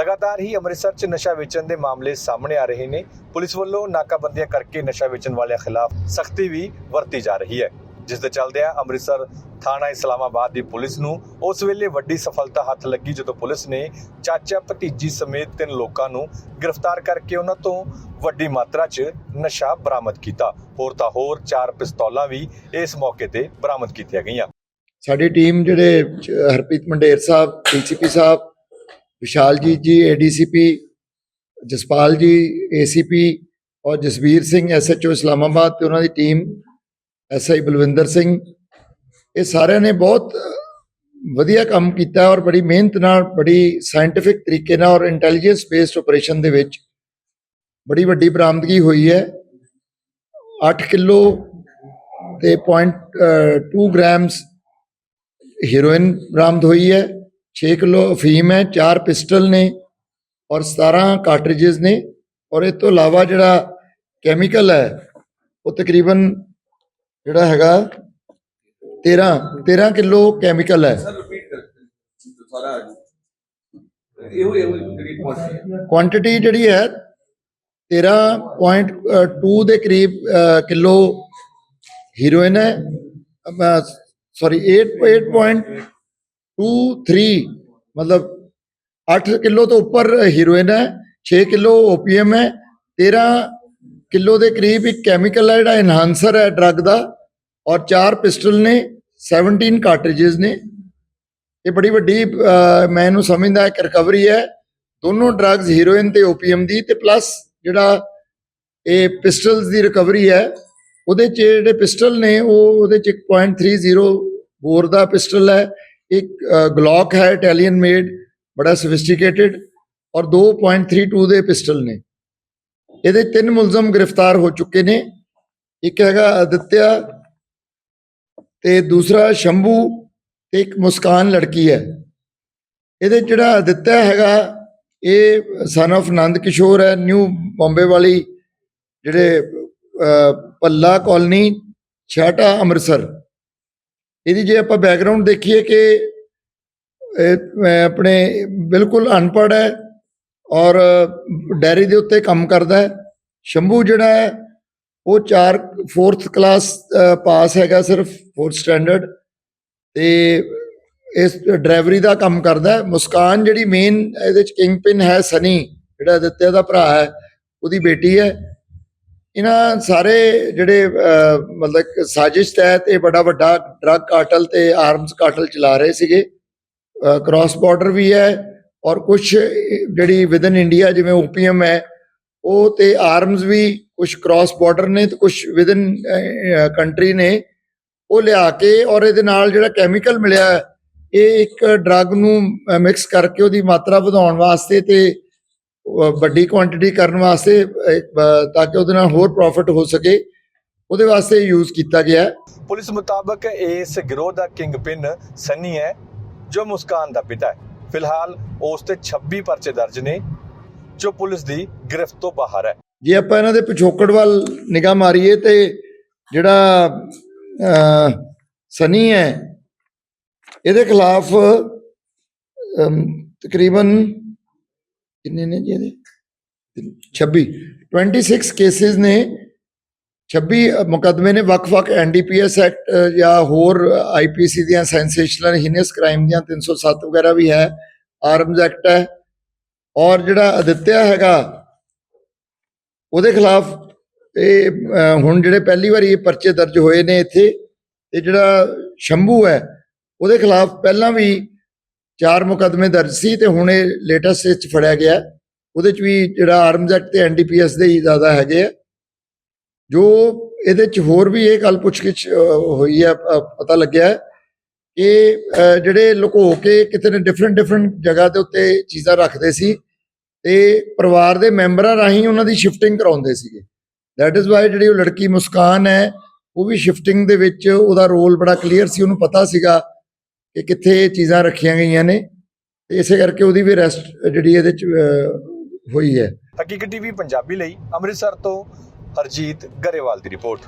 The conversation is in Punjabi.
ਲਗਾਤਾਰ ਹੀ ਅੰਮ੍ਰਿਤਸਰ 'ਚ ਨਸ਼ਾ ਵੇਚਣ ਦੇ ਮਾਮਲੇ ਸਾਹਮਣੇ ਆ ਰਹੇ ਨੇ। ਪੁਲਿਸ ਵੱਲੋਂ ਨਾਕਾਬੰਦੀਆਂ ਕਰਕੇ ਨਸ਼ਾ ਵੇਚਣ ਵਾਲਿਆਂ ਖਿਲਾਫ ਸਖਤੀ ਵੀ ਵਰਤੀ ਜਾ ਰਹੀ ਹੈ। ਜਿਸ ਦੇ ਚੱਲਦਿਆਂ ਅੰਮ੍ਰਿਤਸਰ ਥਾਣਾ ਇਸਲਾਮਾਬਾਦ ਦੀ ਪੁਲਿਸ ਨੂੰ ਉਸ ਵੇਲੇ ਵੱਡੀ ਸਫਲਤਾ ਹੱਥ ਲੱਗੀ ਜਦੋਂ ਪੁਲਿਸ ਨੇ ਚਾਚਾ ਭਤੀਜੀ ਸਮੇਤ ਤਿੰਨ ਲੋਕਾਂ ਨੂੰ ਗ੍ਰਿਫਤਾਰ ਕਰਕੇ ਉਹਨਾਂ ਤੋਂ ਵੱਡੀ ਮਾਤਰਾ 'ਚ ਨਸ਼ਾ ਬਰਾਮਦ ਕੀਤਾ। ਹੋਰ ਤਾਂ ਹੋਰ ਚਾਰ ਪਿਸਤੌਲਾਂ ਵੀ ਇਸ ਮੌਕੇ ਤੇ ਬਰਾਮਦ ਕੀਤੀਆਂ ਗਈਆਂ। ਸਾਡੀ ਟੀਮ ਜਿਹੜੇ ਹਰਪ੍ਰੀਤ ਮੰਡੇਰ ਸਾਹਿਬ ਡੀਸੀਪੀ ਸਾਹਿਬ ਵਿਸ਼ਾਲਜੀਤ ਜੀ ਏਡੀਸੀਪੀ ਜਸਪਾਲ ਜੀ ਏਸੀਪੀ ਔਰ ਜਸਵੀਰ ਸਿੰਘ ਐਸਐਚਓ ਇਸਲਾਮਾਬਾਦ ਤੇ ਉਹਨਾਂ ਦੀ ਟੀਮ ਐਸਆਈ ਬਲਵਿੰਦਰ ਸਿੰਘ। ਇਹ ਸਾਰਿਆਂ ਨੇ ਬਹੁਤ ਵਧੀਆ ਕੰਮ ਕੀਤਾ ਔਰ ਬੜੀ ਮਿਹਨਤ ਨਾਲ, ਬੜੀ ਸਾਇੰਟਿਫਿਕ ਤਰੀਕੇ ਨਾਲ ਔਰ ਇੰਟੈਲੀਜੈਂਸ ਬੇਸਡ ਆਪਰੇਸ਼ਨ ਦੇ ਵਿੱਚ ਬੜੀ ਵੱਡੀ ਬਰਾਮਦਗੀ ਹੋਈ ਹੈ। 8 ਕਿਲੋ ਤੇ 0.2 ਗ੍ਰਾਮਸ ਹੀਰੋਇਨ ਬਰਾਮਦ ਹੋਈ ਹੈ। 6 ਕਿਲੋ ਅਫੀਮ ਹੈ 4 ਪਿਸਟਲ ਨੇ ਔਰ 17 ਕਾਰਟ੍ਰਿਜਸ ਨੇ ਔਰ ਇਹ ਤੋਂ ਇਲਾਵਾ ਜਿਹੜਾ ਕੈਮੀਕਲ ਹੈ ਉਹ ਤਕਰੀਬਨ ਜਿਹੜਾ ਹੈਗਾ 13 13 ਕਿਲੋ ਕੈਮੀਕਲ ਹੈ ਸਰ ਰਿਪੀਟ ਕਰ ਸਾਰਾ ਇਹੋ ਇਹੋ ਜਿਹੜੀ ਪਹੁੰਚੀ ਕੁਆਂਟੀਟੀ ਜਿਹੜੀ ਹੈ 13.2 ਦੇ ਕਰੀਬ ਅ, ਕਿਲੋ ਹੀਰੋਇਨ ਹੈ ਸੌਰੀ 8.8.23 ਮਤਲਬ 8 ਕਿਲੋ ਤੋਂ ਉੱਪਰ ਹੀਰੋਇਨ ਹੈ 6 ਕਿਲੋ ਓਪੀਐਮ ਹੈ 13 ਕਿਲੋ ਦੇ ਕਰੀਬ ਇੱਕ ਕੈਮੀਕਲ ਹੈ, ਜਿਹੜਾ ਐਨਹਾਂਸਰ ਹੈ ਡਰੱਗ ਦਾ, ਔਰ 4 ਪਿਸਟਲ ਨੇ 17 ਕਾਰਟ੍ਰਿਜਸ ਨੇ। ਇਹ ਬੜੀ ਵੱਡੀ ਮੈਂ ਇਹਨੂੰ ਸਮਝਦਾ ਇੱਕ ਰਿਕਵਰੀ ਹੈ। ਦੋਨੋਂ ਡਰੱਗਸ ਹੀਰੋਇਨ ਤੇ ਓਪੀਐਮ ਦੀ ਤੇ ਪਲੱਸ ਜਿਹੜਾ ਇਹ ਪਿਸਟਲਸ ਦੀ ਰਿਕਵਰੀ ਹੈ, ਉਹਦੇ ਚ ਜਿਹੜੇ ਪਿਸਟਲ ਨੇ, ਉਹ ਉਹਦੇ ਚ ਇੱਕ 0.30 ਬੋਰ ਦਾ ਪਿਸਟਲ ਹੈ। ਇੱਕ ਗਲੌਕ ਹੈ ਇਟਾਲੀਅਨ ਮੇਡ ਬੜਾ ਸੋਫਿਸਟੀਕੇਟਿਡ ਔਰ 2.32 ਦੇ ਪਿਸਟਲ ਨੇ ਇਹਦੇ ਤਿੰਨ ਮੁਲਜ਼ਮ ਗ੍ਰਿਫਤਾਰ ਹੋ ਚੁੱਕੇ ਨੇ ਇੱਕ ਹੈਗਾ ਅਦਿੱਤਿਆ ਤੇ ਦੂਸਰਾ ਸ਼ੰਭੂ ਤੇ ਇੱਕ ਮੁਸਕਾਨ ਲੜਕੀ ਹੈ ਇਹਦੇ ਜਿਹੜਾ ਅਦਿੱਤਿਆ ਹੈਗਾ ਇਹ ਸਨ of ਨੰਦ ਕਿਸ਼ੋਰ ਹੈ ਨਿਊ ਬੰਬੇ ਵਾਲੀ ਜਿਹੜੇ ਅਹ, ਪੱਲਾ ਕਾਲਨੀ ਛਾਟਾ ਅੰਮ੍ਰਿਤਸਰ ਇਹਦੀ ਜੇ ਆਪਾਂ ਬੈਕਗ੍ਰਾਉਂਡ ਦੇਖੀਏ ਕਿ ਆਪਣੇ ਬਿਲਕੁਲ ਅਨਪੜ੍ਹ ਹੈ ਔਰ ਡੈਰੀ ਦੇ ਉੱਤੇ ਕੰਮ ਕਰਦਾ ਹੈ। ਸ਼ੰਭੂ ਜਿਹੜਾ ਹੈ, ਉਹ 4 4th ਕਲਾਸ ਪਾਸ ਹੈਗਾ ਸਿਰਫ 4th ਸਟੈਂਡਰਡ ਤੇ ਇਸ ਡਰਾਈਵਰੀ ਦਾ ਕੰਮ ਕਰਦਾ ਹੈ। ਮੁਸਕਾਨ ਜਿਹੜੀ ਮੇਨ ਇਹਦੇ ਚ ਕਿੰਗ ਪਿਨ ਹੈ ਸਨੀ, ਜਿਹੜਾ ਦਿੱਤੇ ਦਾ ਭਰਾ ਹੈ, ਉਹਦੀ ਬੇਟੀ ਹੈ। ਇਹਨਾਂ ਸਾਰੇ ਜਿਹੜੇ ਮਤਲਬ ਸਾਜ਼ਿਸ਼ ਤਹਿਤ ਇਹ ਬੜਾ ਵੱਡਾ ਡਰੱਗ ਕਾਰਟਲ ਤੇ ਆਰਮਸ ਕਾਰਟਲ ਚਲਾ ਰਹੇ ਸੀਗੇ। ਕ੍ਰਾਸ ਬਾਰਡਰ ਵੀ ਹੈ ਔਰ ਕੁਝ ਜਿਹੜੀ ਵਿਦਨ ਇੰਡੀਆ ਜਿਵੇਂ ਓਪੀਐਮ ਹੈ, ਉਹ ਤੇ ਆਰਮਸ ਵੀ ਕੁਝ ਕ੍ਰਾਸ ਬਾਰਡਰ ਨੇ ਤੇ ਕੁਝ ਵਿਦਨ ਕੰਟਰੀ ਨੇ। ਉਹ ਲਿਆ ਕੇ ਔਰ ਇਹਦੇ ਨਾਲ ਜਿਹੜਾ ਕੈਮੀਕਲ ਮਿਲਿਆ, ਇਹ ਇੱਕ ਡਰੱਗ ਨੂੰ ਮਿਕਸ ਕਰਕੇ ਉਹਦੀ ਮਾਤਰਾ ਵਧਾਉਣ ਵਾਸਤੇ ਤੇ ਵੱਡੀ ਕੁਆਂਟੀਟੀ ਕਰਨ ਵਾਸਤੇ ਤਾਂ ਕਿ ਉਹਦੇ ਨਾਲ ਹੋਰ ਪ੍ਰੋਫਿਟ ਹੋ ਸਕੇ ਉਹਦੇ ਵਾਸਤੇ ਯੂਜ਼ ਕੀਤਾ ਗਿਆ ਪੁਲਿਸ ਮੁਤਾਬਕ ਇਸ ਗਿਰੋਹ ਦਾ ਕਿੰਗ ਪਿਨ ਸੰਨੀ ਹੈ ਜੋ ਮੁਸਕਾਨ ਦਾ ਪਿਤਾ ਹੈ। ਫਿਲਹਾਲ ਉਸ ਤੇ 26 ਪਰਚੇ ਦਰਜ ਨੇ ਜੋ ਪੁਲਿਸ ਦੀ ਗ੍ਰਿਫਤ ਤੋਂ ਬਾਹਰ ਹੈ। ਜੇ ਆਪਾਂ ਇਹਨਾਂ ਦੇ ਪਿਛੋਕੜ ਵੱਲ ਨਿਗਾਹ ਮਾਰੀਏ ਤੇ ਜਿਹੜਾ ਸਨੀ ਹੈ ਇਹਦੇ ਖਿਲਾਫ ਤਕਰੀਬਨ ਕਿੰਨੇ ਨੇ ਜੀ ਇਹਦੇ? 26 26 ਕੇਸਿਸ ਨੇ। 26 ਮੁਕੱਦਮੇ ਨੇ ਵੱਖ-ਵੱਖ ਐਨਡੀਪੀਐਸ ਐਕਟ ਜਾਂ ਹੋਰ ਆਈਪੀਸੀ ਦੀਆਂ ਸੈਂਸੇਸ਼ਨਲ ਹੀਨੀਅਸ ਕ੍ਰਾਈਮ ਦੀਆਂ 307 ਵਗੈਰਾ ਵੀ ਹੈ। ਆਰਮਜ਼ ਐਕਟ ਹੈ। ਔਰ ਜਿਹੜਾ ਅਦਿੱਤਿਆ ਹੈਗਾ, ਉਹਦੇ ਖਿਲਾਫ ਇਹ ਹੁਣ ਜਿਹੜੇ ਪਹਿਲੀ ਵਾਰੀ ਇਹ ਪਰਚੇ ਦਰਜ ਹੋਏ ਨੇ ਇੱਥੇ, ਇਹ ਜਿਹੜਾ ਸ਼ੰਭੂ ਹੈ, ਉਹਦੇ ਖਿਲਾਫ ਪਹਿਲਾਂ ਵੀ ਚਾਰ ਮੁਕੱਦਮੇ ਦਰਜ ਸੀ ਤੇ ਹੁਣ ਇਹ ਲੇਟੈਸਟ ਇਸ 'ਚ ਫੜਿਆ ਗਿਆ। ਉਹਦੇ ਚ ਵੀ ਜਿਹੜਾ ਆਰਮਸ ਐਕਟ ਤੇ ਐਨਡੀਪੀਐਸ ਦੇ ਹੀ ਜ਼ਿਆਦਾ ਹੈਗੇ ਆ। ਜੋ ਇਹਦੇ ਚ ਹੋਰ ਵੀ ਇਹ ਗੱਲ ਪੁੱਛਗਿੱਛ ਹੋਈ ਹੈ ਪਤਾ ਲੱਗਿਆ ਕਿ ਜਿਹੜੇ ਲੁਕੋ ਕੇ ਕਿਤੇ ਨੇ ਡਿਫਰੈਂਟ ਡਿਫਰੈਂਟ ਜਗ੍ਹਾ ਦੇ ਉੱਤੇ ਚੀਜ਼ਾਂ ਰੱਖਦੇ ਸੀ ਤੇ ਪਰਿਵਾਰ ਦੇ ਮੈਂਬਰਾਂ ਰਾਹੀਂ ਉਹਨਾਂ ਦੀ ਸ਼ਿਫਟਿੰਗ ਕਰਾਉਂਦੇ ਸੀਗੇ। ਦੈਟ ਇਜ਼ ਵਾਈ ਜਿਹੜੀ ਉਹ ਲੜਕੀ ਮੁਸਕਾਨ ਹੈ, ਉਹ ਵੀ ਸ਼ਿਫਟਿੰਗ ਦੇ ਵਿੱਚ ਉਹਦਾ ਰੋਲ ਬੜਾ ਕਲੀਅਰ ਸੀ, ਉਹਨੂੰ ਪਤਾ ਸੀਗਾ ਕਿ ਕਿੱਥੇ ਇਹ ਚੀਜ਼ਾਂ ਰੱਖੀਆਂ ਗਈਆਂ ਨੇ, ਤੇ ਇਸੇ ਕਰਕੇ ਉਹਦੀ ਵੀ ਰੈਸਟ ਜਿਹੜੀ ਇਹਦੇ ਚ ਹੋਈ ਹੈ। ਹਕੀਕਤ ਟੀਵੀ ਪੰਜਾਬੀ ਲਈ ਅੰਮ੍ਰਿਤਸਰ ਤੋਂ ਹਰਜੀਤ ਗਰੇਵਾਲ ਦੀ ਰਿਪੋਰਟ।